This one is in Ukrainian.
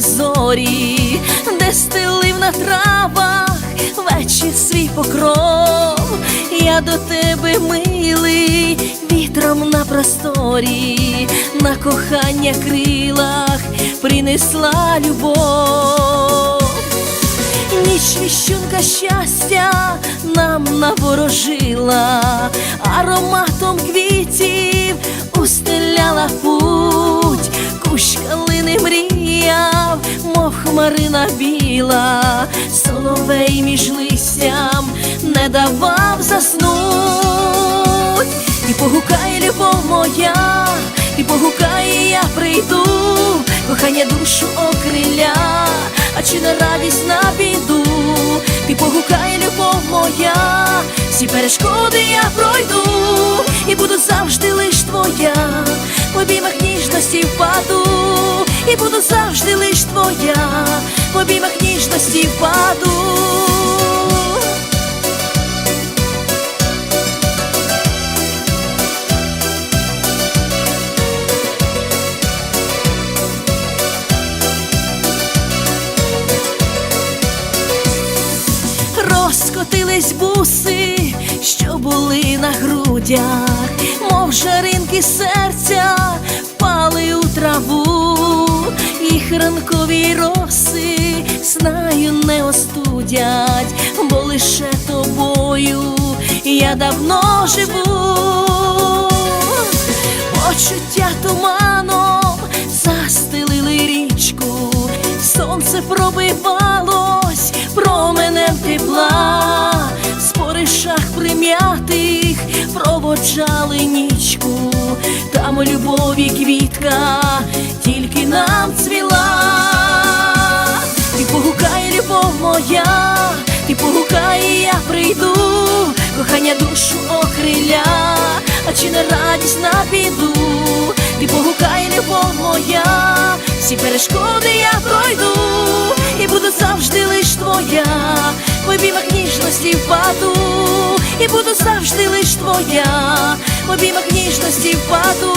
зорі, де стелив на травах вечір свій покров, я до тебе милий, вітром на просторі, на кохання крилах принесла любов. Ніч віщунка щастя нам наворожила, ароматом квітів устеляла путь, хмарина біла, соловей між листям не давав заснуть. І погукай, любов моя, і погукай, я прийду, кохання душу окриля, а чи на радість на біду, ти погукай, любов моя, всі перешкоди я пройду, і буду завжди лиш твоя, в і буду завжди лиш твоя, в обіймах ніжності впаду. Розкотились буси, що були на грудях, мов жаринки серця ранкові роси знаю не остудять, бо лише тобою я давно живу. Почуття туманом застелили річку, сонце пробивалось променем тепла, в споришах прим'ятих проводжали нічку, там у любові квітка тільки нам я прийду, кохання душу окриля, а чи не радість на біду, ти погукай, любов моя, всі перешкоди я пройду, і буду завжди лиш твоя, в обіймах ніжності впаду, і буду завжди лиш твоя, в обіймах ніжності впаду.